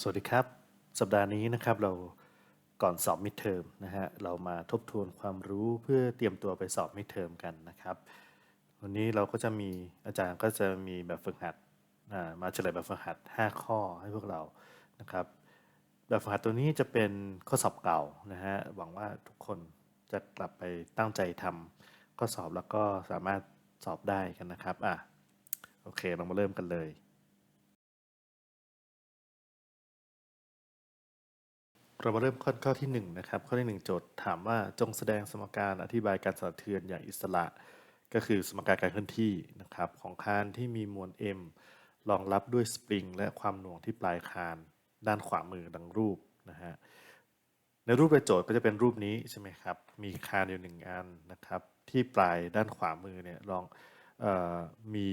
สวัสดีครับ สัปดาห์นี้นะครับเราก่อนสอบมิดเทอมนะฮะเรามาทบทวนความรู้เพื่อเตรียมตัวไปสอบมิดเทอมกันนะครับ วันนี้เราก็จะมีอาจารย์ก็จะมีแบบฝึกหัดมาเฉลยแบบฝึกหัด 5 ข้อให้พวกเรานะครับแบบฝึกหัดตัวนี้จะเป็นข้อสอบเก่านะฮะหวังว่าทุกคนจะกลับไปตั้งใจทำข้อสอบแล้วก็สามารถสอบได้กันนะครับอะโอเคเรามาเริ่มกันเลย เรามาเริ่มข้อข้อที่1นงนะครับข้อที่ 1 โจทย์ถามว่าจงแสดงสมการอธิบายการสะเทือนอย่างอิสระ ก็คือสมการการเคลื่อนที่นะครับของคานที่มีมวล m รองรับด้วยสปริงและความหน่วงที่ปลายคานด้านขวามือดังรูปนะฮะในรูปในโจทย์ก็จะเป็นรูปนี้ใช่ไหมครับมีคานอยู่หนึ่งอันนะครับที่ปลายด้านขวามือเนี่ยรองออมี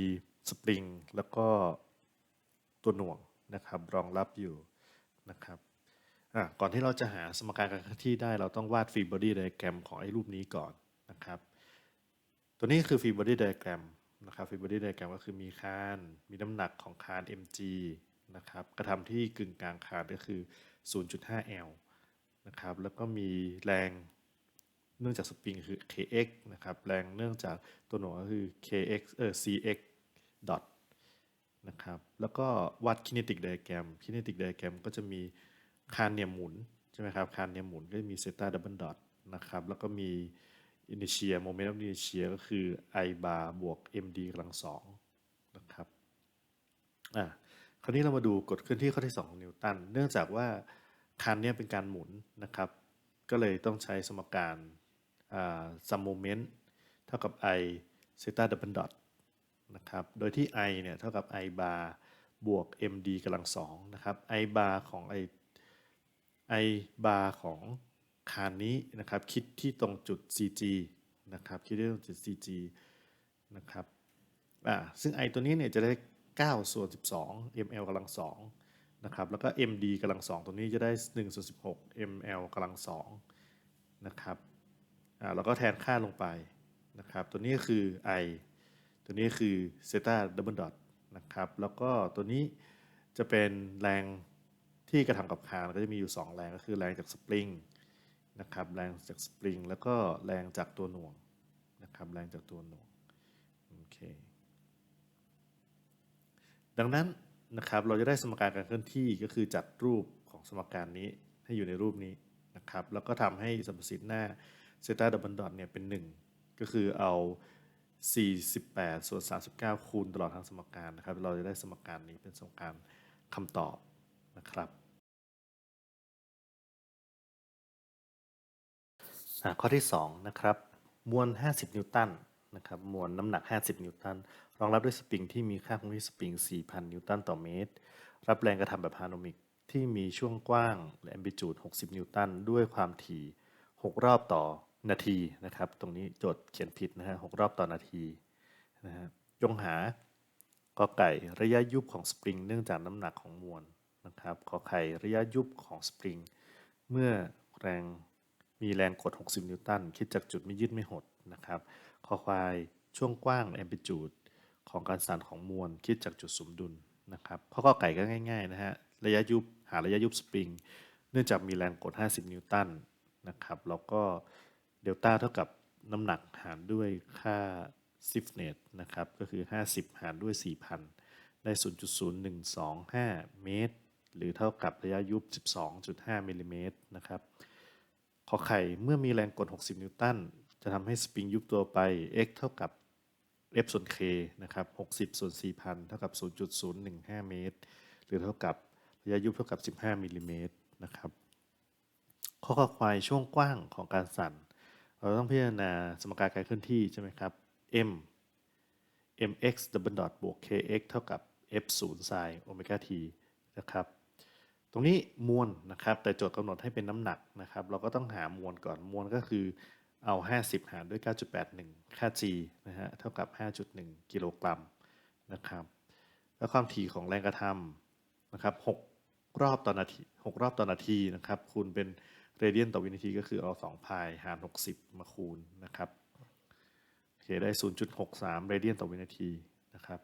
สปริงแล้วก็ตัวหน่วงนะครับรองรับอยู่นะครับ อะก่อนที่เราจะหาสมการการเคลื่อนที่ได้เราต้องวาดฟรีบอดี้ไดแกรมของไอ้รูปนี้ก่อนนะครับ ตัวนี้คือฟรีบอดี้ไดแกรมนะครับฟรีบอดี้ไดแกรมก็คือมีคาน มีน้ำหนักของคาน mg นะครับกระทำที่กึ่งกลางคานก็คือ 0.5 L นะครับแล้วก็มีแรงเนื่องจากสปริงคือ kx นะครับแรงเนื่องจากตัวหน่วงก็คือ kx เออ cx dot นะครับแล้วก็วัด kinetic diagram kinetic diagram ก็จะมี คานเนี่ยหมุนใช่ไหมครับคานเนี่ยหมุนก็จะมีเซต้าดับเบิลดอทนะครับแล้วก็มีอินิเชียโมเมนต์ออฟอินิเชียก็คือ i bar บวก md กำลังสองนะครับอะคราวนี้เรามาดูกฎเคลื่อนที่ข้อที่ 2 ของนิวตัน เนื่องจากว่าคานเนี่ยเป็นการหมุนนะครับ ก็เลยต้องใช้สมการอ่า sum moment เท่ากับ i เซต้าดับเบิลดอทนะครับ โดยที่ i เนี่ยเท่ากับ i bar บวก md กำลังสองนะครับ i bar ของไอ i bar ของคานนี้นะครับ คิดที่ตรงจุด cg นะครับ คิดที่ตรงจุด cg นะครับอ่าซึ่ง i ตัวนี้เนี่ยจะได้9ส่วน12 ml กำลังสองนะครับ แล้วก็ md กำลังสองตัวนี้จะได้1ส่วน16 ml กำลังสองนะครับอ่าแล้วก็แทนค่าลงไปนะครับ ตัวนี้คือ i ตัวนี้คือเซตาดับเบิลดอทนะครับ แล้วก็ตัวนี้จะเป็นแรง ที่กระทำกับคานก็จะมีอยู่ 2 แรงก็คือแรงจากสปริงนะครับแรงจากสปริงแล้วก็แรงจากตัวหน่วงนะครับแรงจากตัวหน่วงโอเคดังนั้นนะครับเราจะได้สมการการเคลื่อนที่ก็คือจัดรูปของสมการนี้ให้อยู่ในรูปนี้นะครับแล้วก็ทำให้สมประสิทธิ์หน้าเซต้าดับเบิลดอทเนี่ยเป็น 1 ก็คือเอา 48 ส่วน 39 คูณตลอดทั้งสมการนะครับ เราจะได้สมการนี้เป็นสมการคำตอบนะครับ ข้อที่2นะครับมวล 50 นิวตันนะครับมวลน้ำหนัก 50 นิวตันรองรับด้วยสปริงที่มีค่าคงที่สปริง 4,000 นิวตันต่อเมตร รับแรงกระทำแบบฮาร์โนมิกที่มีช่วงกว้างและแอม l ิจูด 60 นิวตันด้วยความถี่ 6 รอบต่อนาทีนะครับ ตรงนี้โจทย์เขียนผิดนะฮะ 6 รอบต่อนาทีนะฮะจงหากอไก่ระยะยุบของสปริงเนื่องจากน้ำหนักของมวลนะครับขอไข่ระยะยุบของสปริงเมื่อแรง มีแรงกด 60 นิวตัน คิดจากจุดไม่ยืดไม่หดนะครับขอควายช่วงกว้างแอม l ิจูดของการสั่นของมวลคิดจากจุดสมดุลนะครับข้อกอไก่ก็ง่ายๆนะฮะ ระยะยุบหาระยะยุบสปริง เนื่องจากมีแรงกด 50 นิวตันนะครับ แล้วก็เดลต้าเท่ากับน้ำหนักหารด้วยค่าซิฟเนตนะครับ ก็คือ 50 หารด้วย 4,000 ได้ 0.0125 เมตร หรือเท่ากับระยะยุบ 12.5มิลลิเมตรนะครับ อไข่เมื่อมีแรงกด 60 นิวตันจะทำให้สปริงยุบตัวไป x เท่ากับ f ส่วน k นะครับ 60 ส่วน 4,000 เท่ากับ 0.015 เมตร หรือเท่ากับระยะยุบเท่ากับ 15 มิลลิเมตรนะครับ ข้อควายช่วงกว้างของการสั่น เราต้องพิจารณาสมการการเคลื่อนที่ใช่ไหมครับ m mx double dot บวก kx เท่ากับ f 0 sin โอเมก้า t นะครับ ตรงนี้มวลนะครับ แต่โจทย์กำหนดให้เป็นน้ำหนักนะครับ เราก็ต้องหามวลก่อนมวลก็คือเอา 50 หารด้วย 9.81 ค่า g นะฮะเท่ากับ 5.1 กิโลกรัมนะครับ แล้วความถี่ของแรงกระทำนะครับ 6 รอบต่อนาที 6 รอบต่อนาทีนะครับ คูณเป็นเรเดียนต่อวินาทีก็คือเอา 2 พายหาร 60 มาคูณนะครับโอเคได้ 0.63 เรเดียนต่อวินาทีนะครับ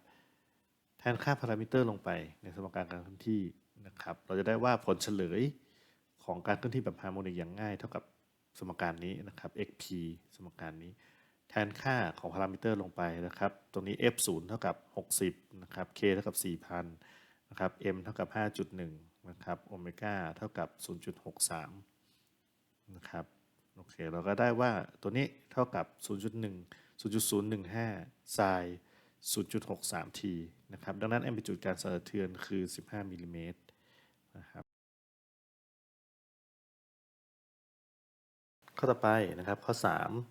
แทนค่าพารามิเตอร์ลงไปในสมการการเคลื่อนที่ นะครับ เราจะได้ว่าผลเฉลยของการเคลื่อนที่แบบฮาร์โมนิกอย่างง่าย เท่ากับสมการนี้นะครับ xp สมการนี้ แทนค่าของพารามิเตอร์ลงไปนะครับ ตรงนี้ f 0เท่ากับ 60 นะครับ k เท่ากับ 4,000 นะครับ m เท่ากับ 5.1 นะครับ โอเมก้าเท่ากับ 0.63 นะครับ โอเค เราก็ได้ว่าตัวนี้เท่ากับ 0.1 0.015ไซน์0.63 t นะครับ ดังนั้นแอมพลิจูดการสะเทือนคือ 15มิลลิเมตร นะครับ ข้อต่อไปนะครับข้อ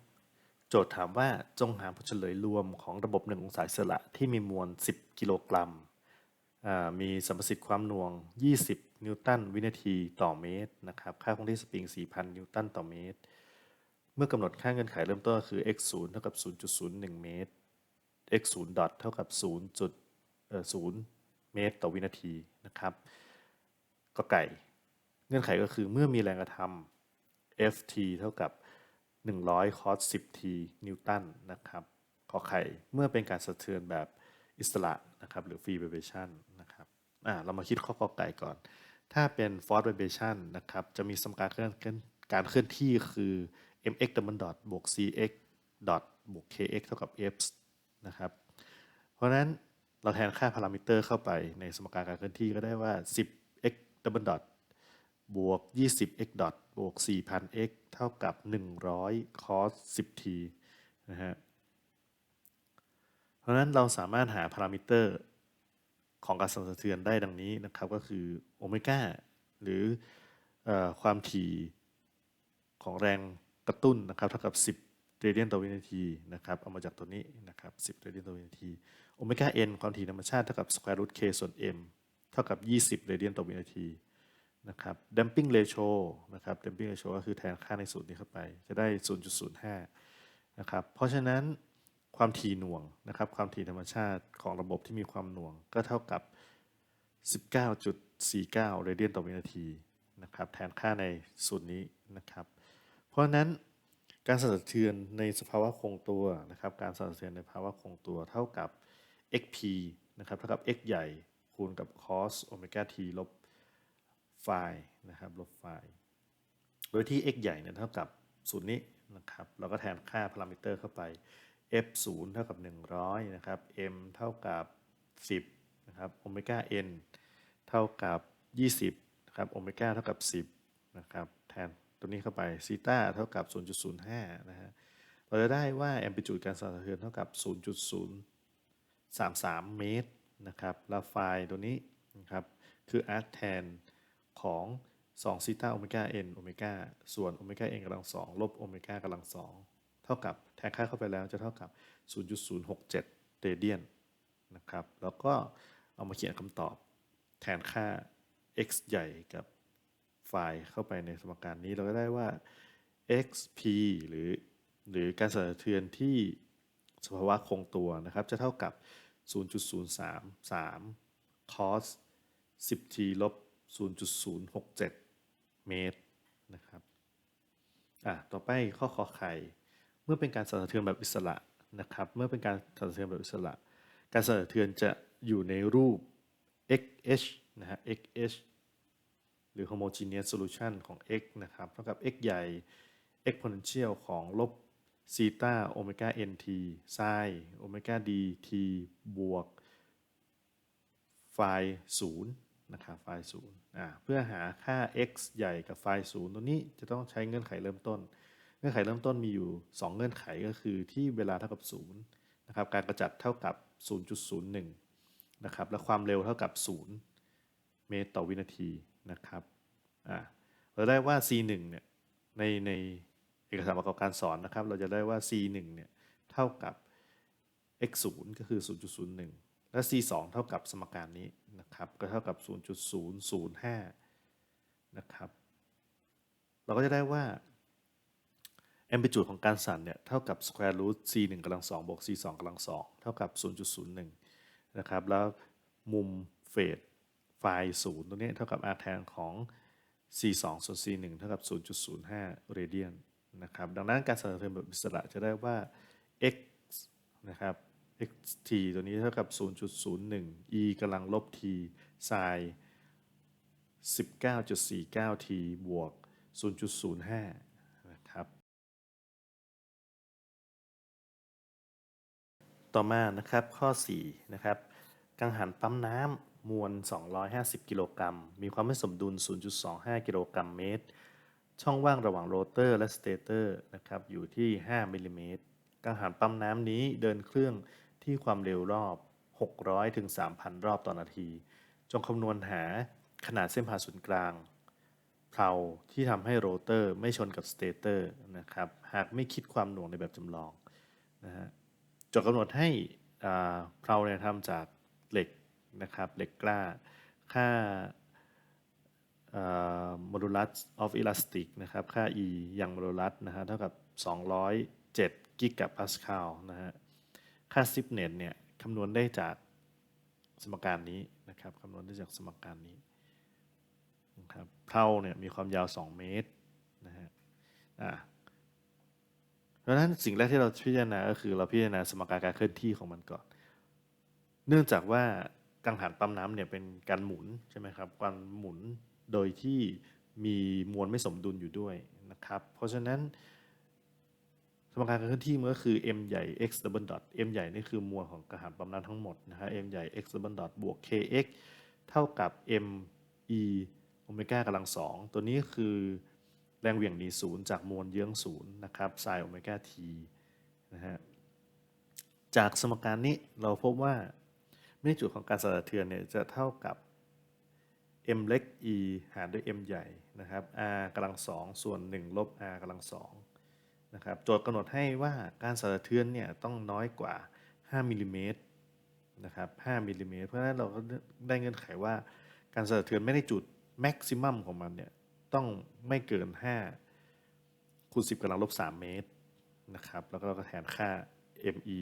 3 โจทย์ถามว่าจงหาผลเฉลยรวมของระบบหนึ่งองศาอิสระที่มีมวล 10 กิโลกรัมมีสัมประสิทธิ์ความหน่วง 20 นิวตันวินาทีต่อเมตรนะครับ ค่าคงที่สปริง 4,000 นิวตันต่อเมตร เมื่อกำหนดค่าเงื่อนไขเริ่มต้นก็คือ x 0เท่ากับ 0.01 เมตร x 0 dot เท่ากับ 0.0 เมตรต่อวินาทีนะครับ ก็ไก่ เงื่อนไขก็คือเมื่อมีแรงกระทำ ft เท่ากับ 100 cos 10t นิวตันนะครับขอไข่เมื่อเป็นการสะเทือนแบบอิสระนะครับหรือ free vibration นะครับอ่าเรามาคิดข้อกอไก่ก่อน ถ้าเป็น force vibration นะครับจะมีสมการเคลื่อนการเคลื่อนที่คือ mx double dot บวก cx dot บวก kx เท่ากับ f นะครับเพราะฉะนั้นเราแทนค่าพารามิเตอร์เข้าไปในสมการการเคลื่อนที่ก็ได้ว่า 10x double dot บวก 20x dot บวก 4,000x เท่ากับ 100 cos 10t นะฮะ เพราะนั้นเราสามารถหาพารามิเตอร์ของการสั่นสะเทือนได้ดังนี้นะครับ ก็คือโอเมก้าหรืออความถี่ของแรงกระตุ้นนะครับ เท่ากับ 10 เรเดียนต่อวินาทีนะครับ เอามาจากตัวนี้นะครับ 10 เรเดียนต่อวินาที โอเมก้า n ความถี่ธรรมชาติเท่ากับ square root k ส่วน m เท่ากับ 20เรเดียนต่อวินาทีนะครับ damping ratio นะครับ damping ratio ก็คือแทนค่าในสูตรนี้เข้าไปจะได้ 0.05นะครับเพราะฉะนั้นความถี่หน่วงนะครับความถี่ธรรมชาติของระบบที่มีความหน่วงก็เท่ากับ 19.49เรเดียนต่อวินาทีนะครับแทนค่าในสูตรนี้นะครับ เพราะฉะนั้นการสั่นสะเทือนในสภาวะคงตัวนะครับการสั่นสะเทือนในภาวะคงตัวเท่ากับ xp นะครับเท่ากับ x ใหญ่ คูณกับ cos โอเมก้า t ลบไฟล์นะครับลบไฟล์โดยที่ x ใหญ่เนี่ยเท่ากับศูนย์นี้นะครับเราก็แทนค่าพารามิเตอร์เข้าไป f 0เท่ากับ 100 นะครับ m เท่ากับ 10 นะครับโอเมก้า n เท่ากับ 20 นะครับโอเมก้าเท่ากับ 10 นะครับ แทนตัวนี้เข้าไปซีตาเท่ากับ 0.05 นะฮะเราจะได้ว่าแอมพลิจูดการสั่นสะเทือนเท่ากับ 0.033 เมตร นะครับ แล้วไฟล์ตัวนี้นะครับ คือ arc tan ของ2ซีตาโอเมก้า n โอเมก้าส่วนโอเมก้า n กำลัง2ลบโอเมก้ากำลัง2เท่ากับแทนค่าเข้าไปแล้วจะเท่ากับ 0.067 เรเดียนนะครับ แล้วก็เอามาเขียนคำตอบแทนค่า x ใหญ่กับไฟล์เข้าไปในสมการนี้เราก็ได้ว่า xp หรือหรือการสั่นสะเทือนที่สภาวะคงตัวนะครับ จะเท่ากับ 0.033 cos 10t ลบ 0.067 เมตรนะครับอะต่อไปข้อขอไข่เมื่อเป็นการสั่นสะเทือนแบบอิสระนะครับ เมื่อเป็นการสั่นสะเทือนแบบอิสระ การสั่นสะเทือนจะอยู่ในรูป xh นะฮะ xh หรือ homogeneous solution ของ x นะครับ เท่ากับ x ใหญ่ exponential ของลบ ซีตาโอเมก้า nt ไซโอเมก้า dt บวกไฟล์ศูนย์นะครับไฟล์ศูนย์เพื่อหาค่า x ใหญ่กับไฟล์ศูนย์ตัวนี้จะต้องใช้เงื่อนไขเริ่มต้น เงื่อนไขเริ่มต้นมีอยู่ 2 เงื่อนไขก็คือที่เวลาเท่ากับ0นะครับการกระจัดเท่ากับ 0.01นะครับและความเร็วเท่ากับ 0 เมตรต่อวินาทีนะครับเราได้ว่า c 1เนี่ยในใน เอกสารประกอบการสอนนะครับ เราจะได้ว่า c 1เนี่ยเท่ากับ x 0ก็คือ 0.01 และ c 2เท่ากับสมการนี้นะครับ ก็เท่ากับ 0.005 นะครับ เราก็จะได้ว่าแอมพลิจูดของการสั่นเนี่ยเท่ากับ square root c 1กำลัง2บวก c 2กำลัง2เท่ากับ 0.01 นะครับ แล้วมุมเฟสไฟล์0ตรงนี้เท่ากับ arc tan ของ c 2ส่วน c 1เท่ากับ 0.05 เรเดียน นะครับ ดังนั้นการสั่นสะเทือนแบบอิสระจะได้ว่า x นะครับ xt ตัวนี้เท่ากับ 0.01 e กำลังลบ t ไซน์ 19.49 t บวก 0.05 นะครับ ต่อมานะครับข้อ 4 นะครับ กังหันปั๊มน้ำมวล 250 กิโลกรัม มีความไม่สมดุล 0.25 กิโลกรัมเมตร ช่องว่างระหว่างโรเตอร์และสเตเตอร์นะครับอยู่ที่ 5มิลลิเมตรกังหันปั๊มน้ำนี้เดินเครื่องที่ความเร็วรอบ 600ถึง3,000 รอบต่อนาที จงคำนวณหาขนาดเส้นผ่าศูนย์กลางเพลาที่ทำให้โรเตอร์ไม่ชนกับสเตเตอร์นะครับหากไม่คิดความหน่วงในแบบจำลองนะฮะจทย์กำหนดให้เพลาเนี่ยทำจากเหล็กนะครับเหล็กกล้า ค่า โมดูลัส of elastic นะครับ ค่า e อย่างโมดูลัสนะฮะเท่ากับ 207กิกะพาสคาลนะฮะ ค่าซิปเน็ตเนี่ยคำนวณได้จากสมการนี้นะครับคำนวณได้จากสมการนี้นะครับเพลาเนี่ยมีความยาว 2 เมตรนะฮะอ่าเพราะฉะนั้นสิ่งแรกที่เราพิจารณาก็คือเราพิจารณาสมการการเคลื่อนที่ของมันก่อน เนื่องจากว่ากังหันปั๊มน้ำเนี่ยเป็นการหมุนใช่ไหมครับการหมุน โดยที่มีมวลไม่สมดุลอยู่ด้วยนะครับ เพราะฉะนั้นสมการการเคลื่อนที่มันก็คือ m ใหญ่ x double dot m ใหญ่นี่คือมวลของกังหันปั๊มน้ำทั้งหมดนะฮะ m ใหญ่ x double dot บวก kx เท่ากับ m e โอเมก้ากำลังสองตัวนี้คือแรงเหวี่ยงหนีศูนย์จากมวลเยื้องศูนย์นะครับไซน์โอเมก้า t นะฮะจากสมการนี้เราพบว่าเมฆจุดของการสั่นสะเทือนเนี่ยจะเท่ากับ m เล็ก e หารด้วย m ใหญ่นะครับ r กำลังสองส่วน 1 ลบ r กำลังสองนะครับโจทย์กำหนดให้ว่าการสะเทือนเนี่ยต้องน้อยกว่า 5มิลลิเมตรนะครับ5มิลลิเมตรเพราะฉะนั้นเราก็ได้เงื่อนไขว่า การสั่นสะเทือนไม่ได้จุดแม็กซิมัมของมันเนี่ยต้องไม่เกิน5คูณ10กำลังลบ 3 เมตรนะครับแล้วก็เราก็แทนค่า me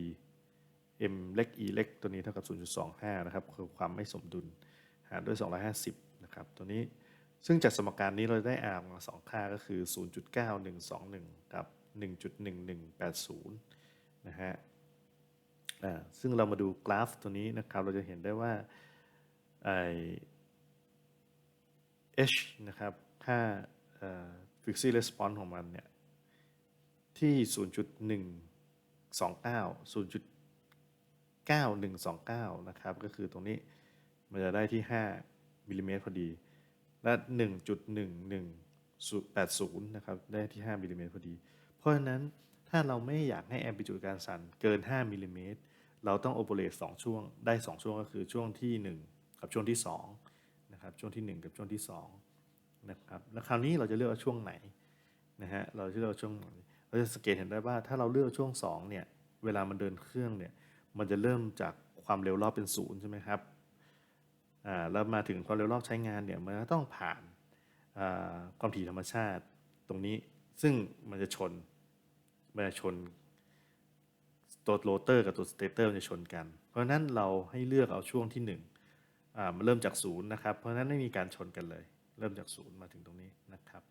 m เล็ก e เล็กตัวนี้เท่ากับ 0.25 นะครับคือความไม่สมดุลหารด้วย 250 นะครับตัวนี้ซึ่งจากสมการนี้เราได้ r มาสองค่าก็คือ 0.9121 กับ 1.1180 นะฮะอ่าซึ่งเรามาดูกราฟตัวนี้นะครับ เราจะเห็นได้ว่าไอ h นะครับ ค่า fixed response ของมันเนี่ย ที่ 0.129 0.9129 นะครับ ก็คือตรงนี้มันจะได้ที่ 5 มิลลิเมตรพอดี และ 1.1180 นะครับ ได้ที่ 5มิลลิเมตรพอดี เพราะฉะนั้นถ้าเราไม่อยากให้แอมพลิจูดการสั่นเกิน 5มิลลิเมตรเราต้องโอเปเรต2ช่วงได้ 2 ช่วงก็คือช่วงที่ 1 กับช่วงที่2นะครับช่วงที่ 1 กับช่วงที่2นะครับแล้วคราวนี้เราจะเลือกช่วงไหนนะฮะเราจะเลือกช่วงไหนเราจะสังเกตเห็นได้ว่าถ้าเราเลือกช่วง2เนี่ยเวลามันเดินเครื่องเนี่ยมันจะเริ่มจากความเร็วรอบเป็นศูนย์ใช่ไหมครับ แล้วมาถึงความเร็วรอบใช้งานเนี่ยมันก็ต้องผ่านความถี่ธรรมชาติตรงนี้ซึ่งมันจะชนมันจะชนตัวโรเตอร์กับตัวสเตเตอร์จะชนกัน เพราะฉะนั้นเราให้เลือกเอาช่วงที่1อ่ามันเริ่มจากศูนย์นะครับ เพราะฉะนั้นไม่มีการชนกันเลย เริ่มจากศูนย์มาถึงตรงนี้นะครับ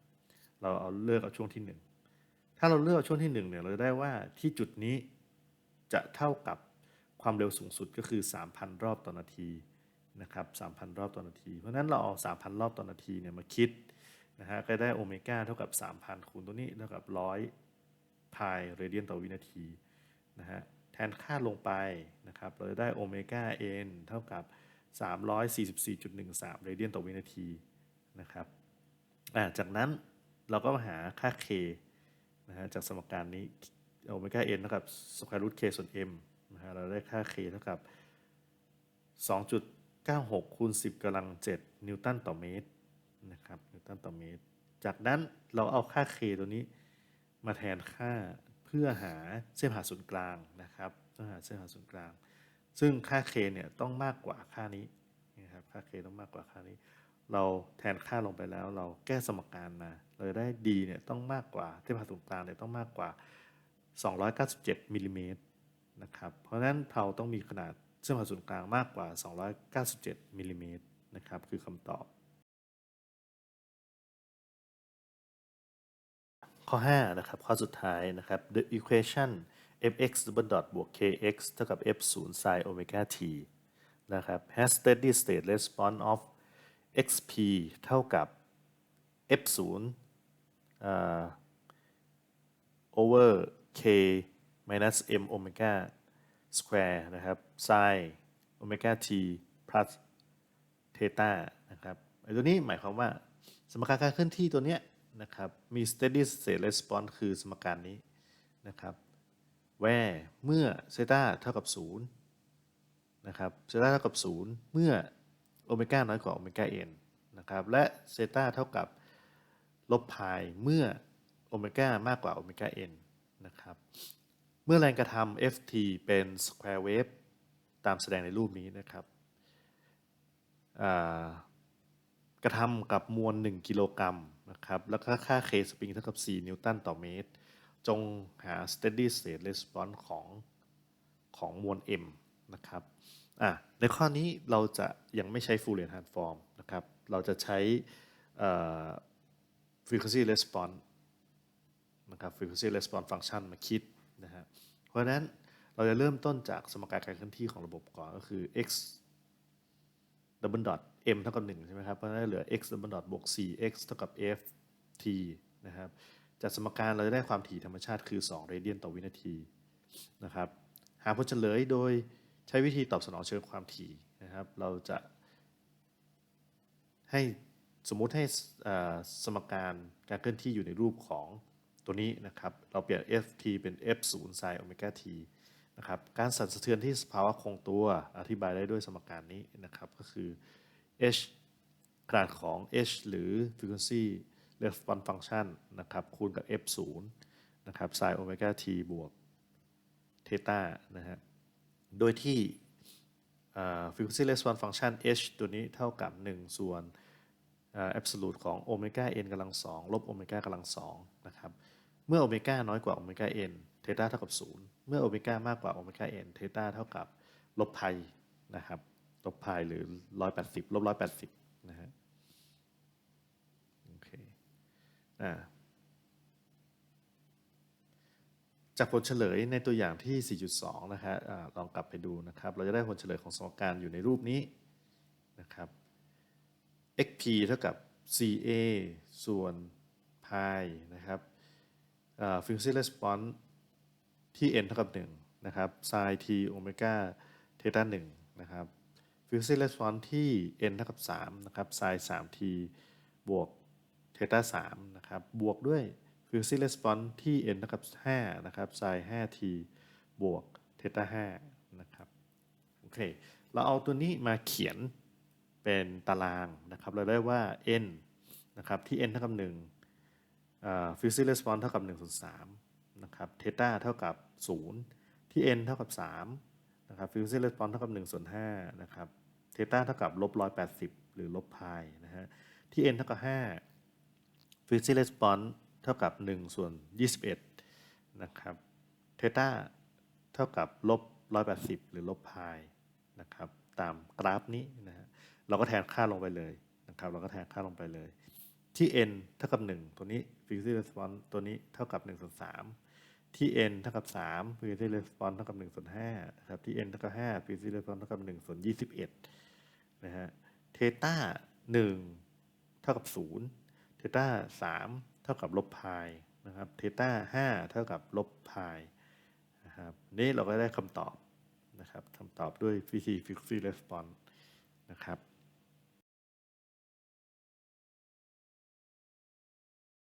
เราเอาเลือกเอาช่วงที่ 1 ถ้าเราเลือกช่วงที่1เนี่ยเราจะได้ว่าที่จุดนี้จะเท่ากับความเร็วสูงสุดก็คือ 3,000 รอบต่อนาที นะครับ3,000 รอบต่อนาที เพราะนั้นเราเอา 3,000 รอบต่อนาทีเนี่ยมาคิดนะฮะก็ได้โอเมก้าเท่ากับ 3,000 คูณตัวนี้เท่ากับ 100พายเรเดียนต่อวินาทีนะฮะแทนค่าลงไปนะครับเราจะได้โอเมก้า n เท่ากับ 344.13 เรเดียนต่อวินาทีนะครับจากนั้นเราก็มาหาค่า k นะฮะจากสมการนี้โอเมก้า n เท่ากับ square root k ส่วน m นะฮะเราได้ค่า k เท่ากับ 96คูณ10กำลัง 7 นิวตันต่อเมตรนะครับนิวตันต่อเมตร จากนั้นเราเอาค่า k ตัวนี้มาแทนค่าเพื่อหาเส้นผ่าศูนย์กลางนะครับเพื่อหาเส้นผ่าศูนย์กลาง ซึ่งค่า k เนี่ยต้องมากกว่าค่านี้นะครับค่า k ต้องมากกว่าค่านี้ เราแทนค่าลงไปแล้ว เราแก้สมการมาเราได้ d เนี่ยต้องมากกว่าเส้นผ่าศูนย์กลางเนี่ยต้องมากกว่า 297มิลลิเมตรนะครับเพราะฉะนั้นเพลาต้องมีขนาด เส้นผ่าศูนย์กลางมากกว่า 297มิลลิเมตรนะครับ คือคำตอบ ข้อ 5 นะครับ ข้อสุดท้ายนะครับ the equation fx double dot บวก kx เท่ากับ f 0 sin omega t นะครับ has steady state response of xp เท่ากับ f 0 over k minus m omega square นะครับ sin omega t plus theta นะครับไอ้ตัวนี้หมายความว่าสมการการเคลื่อนที่ตัวเนี้ยนะครับมี steady state response คือสมการนี้นะครับ where เมื่อ theta เท่ากับ 0 นะครับ theta เท่ากับ 0 เมื่อโอเมก้าน้อยกว่าโอเมก้า n นะครับและ theta เท่ากับลบพายเมื่อโอเมก้ามากกว่าโอเมก้า n นะครับ เมื่อแรงกระทำ ft เป็น square wave ตามแสดงในรูปนี้นะครับกระทำกับมวล 1 กิโลกรัมนะครับ แล้วก็ค่า K สปริงเท่ากับ 4 นิวตันต่อเมตร จงหา steady state response ของของมวล m นะครับในข้อนี้เราจะยังไม่ใช้ Fourier transform นะครับ เราจะใช้ frequency response นะครับ frequency response function มาคิดนะฮะเพราะฉะนั้น เราจะเริ่มต้นจากสมการการเคลื่อนที่ของระบบก่อนก็คือ x double dot m เท่ากับ1ใช่ไหมครับเพราะฉะนั้นเหลือ x double dot บวก 4x เท่ากับ f t นะครับจากสมการเราจะได้ความถี่ธรรมชาติคือ 2 เรเดียนต่อวินาทีนะครับหาผลเฉลยโดยใช้วิธีตอบสนองเชิงความถี่นะครับ เราจะให้สมมุติให้สมการการเคลื่อนที่อยู่ในรูปของตัวนี้นะครับ เราเปลี่ยน ft เป็น f 0 sin โอเมก้า t นะครับการสั่นสะเทือนที่สภาวะคงตัวอธิบายได้ด้วยสมการนี้นะครับก็คือ h ขนาดของ h หรือ frequency response function นะครับคูณกับ f 0นะครับ sin โอเมก้า t บวกเทตานะฮะโดยที่ frequency response function h ตัวนี้เท่ากับ 1 ส่วนอ่า absolute ของโอเมก้า n กำลังสองลบโอเมก้ากำลังสองนะครับเมื่อโอเมก้าน้อยกว่าโอเมก้า n เทตาเท่ากับ 0 เมื่อโอเมก้ามากกว่าโอเมก้า n เทต้าเท่ากับลบไพนะครับ ลบไพหรือ 180 ลบ 180 นะฮะ โอเคอ่าจากผลเฉลยในตัวอย่างที่ 4.2 นะฮะลองกลับไปดูนะครับ เราจะได้ผลเฉลยของสมการอยู่ในรูปนี้นะครับ xp เท่ากับ ca ส่วน pi นะครับ frequency response ที่ n เท่ากับ1นะครับ sin t โอเมก้าเทต้า1นะครับ frequency response ที่ n เท่ากับ3นะครับ sin 3t บวกเทต้า3นะครับ บวกด้วย frequency response ที่ n เท่ากับ5นะครับ sin 5t บวกเทต้า5นะครับโอเค เราเอาตัวนี้มาเขียนเป็นตารางนะครับ เราได้ว่า n นะครับที่ n เท่ากับ1อ่า frequency response เท่ากับ1ส่วน3นะครับ theta เท่ากับ 0 ที่ n เท่ากับ3นะครับ frequency response เท่ากับ1ส่วน5นะครับ theta เท่ากับลบ180 หรือลบพายนะฮะที่ n เท่ากับ5 frequency response เท่ากับ1ส่วน21นะครับ theta เท่ากับลบ180 หรือลบพายนะครับตามกราฟนี้นะฮะเราก็แทนค่าลงไปเลยนะครับเราก็แทนค่าลงไปเลยที่ n เท่ากับ 1 ตัวนี้ frequency response ตัวนี้เท่ากับ1ส่วน3 ที่ n เท่ากับ3 frequency response เท่ากับ1ส่วน5ครับที่ n เท่ากับ5 frequency response เท่ากับ1ส่วน21นะฮะ theta 1เท่ากับ0 theta 3เท่ากับลบพายนะครับ theta 5เท่ากับลบพายนะครับนี่เราก็ได้คำตอบนะครับคำตอบด้วยวิธี frequency response นะครับ